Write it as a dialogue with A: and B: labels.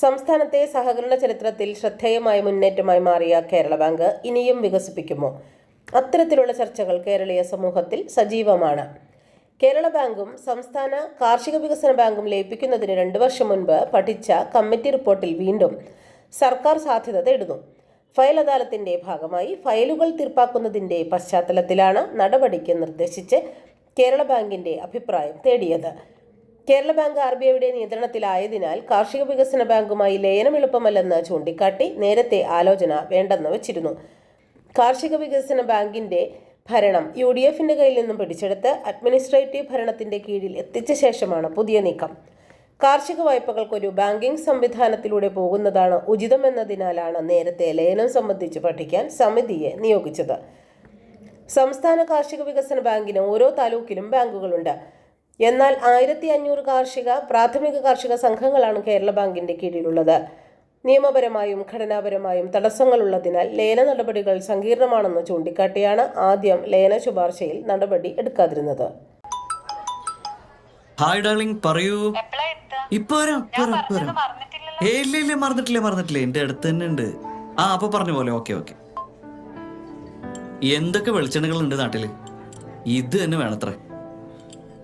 A: സംസ്ഥാനത്തെ സഹകരണ ചരിത്രത്തിൽ ശ്രദ്ധേയമായ മുന്നേറ്റമായി മാറിയ കേരള ബാങ്ക് ഇനിയും വികസിപ്പിക്കുമോ? അത്തരത്തിലുള്ള ചർച്ചകൾ കേരളീയ സമൂഹത്തിൽ സജീവമാണ്. കേരള ബാങ്കും സംസ്ഥാന കാർഷിക വികസന ബാങ്കും ലയിപ്പിക്കുന്നതിന് രണ്ട് വർഷം മുൻപ് പഠിച്ച കമ്മിറ്റി റിപ്പോർട്ടിൽ വീണ്ടും സർക്കാർ സാധ്യത തേടുന്നു. ഫയൽ അദാലത്തിന്റെ ഭാഗമായി ഫയലുകൾ തീർപ്പാക്കുന്നതിന്റെ പശ്ചാത്തലത്തിലാണ് നടപടിക്ക് നിർദ്ദേശിച്ച് കേരള ബാങ്കിന്റെ അഭിപ്രായം തേടിയത്. കേരള ബാങ്ക് ആർ ബി ഐയുടെ നിയന്ത്രണത്തിലായതിനാൽ കാർഷിക വികസന ബാങ്കുമായി ലയനം എളുപ്പമല്ലെന്ന് ചൂണ്ടിക്കാട്ടി നേരത്തെ ആലോചന വേണ്ടെന്ന് വച്ചിരുന്നു. കാർഷിക വികസന ബാങ്കിന്റെ ഭരണം യു ഡി എഫിന്റെ കയ്യിൽ നിന്നും പിടിച്ചെടുത്ത് അഡ്മിനിസ്ട്രേറ്റീവ് ഭരണത്തിന്റെ കീഴിൽ എത്തിച്ച ശേഷമാണ് പുതിയ നീക്കം. കാർഷിക വായ്പകൾക്കൊരു ബാങ്കിംഗ് സംവിധാനത്തിലൂടെ പോകുന്നതാണ് ഉചിതമെന്നതിനാലാണ് നേരത്തെ ലയനം സംബന്ധിച്ച് പഠിക്കാൻ സമിതിയെ നിയോഗിച്ചത്. സംസ്ഥാന കാർഷിക വികസന ബാങ്കിന് ഓരോ താലൂക്കിലും ബാങ്കുകളുണ്ട്. എന്നാൽ ആയിരത്തി അഞ്ഞൂറ് കാർഷിക പ്രാഥമിക കാർഷിക സംഘങ്ങളാണ് കേരള ബാങ്കിന്റെ കീഴിലുള്ളത്. നിയമപരമായും ഘടനാപരമായും തടസ്സങ്ങളുള്ളതിനാൽ ലയന നടപടികൾ സങ്കീർണമാണെന്ന് ചൂണ്ടിക്കാട്ടിയാണ് ആദ്യം ലയന ശുപാർശയിൽ നടപടി എടുക്കാതിരുന്നത്.
B: ഹായ് ഡാർലിംഗ് പറയൂ? ഇപ്പൊ ഇല്ല ഇല്ല മറന്നിട്ടില്ല മറന്നിട്ടില്ല. എന്റെ അടുത്ത് തന്നെ ഉണ്ട്. ആ അപ്പൊ പറഞ്ഞ പോലെ ഓക്കെ ഓക്കെ. എന്തൊക്കെ വെളിച്ചെണ്ണകൾ ഉണ്ട് നാട്ടിൽ? ഇത് തന്നെ വേണത്രേ.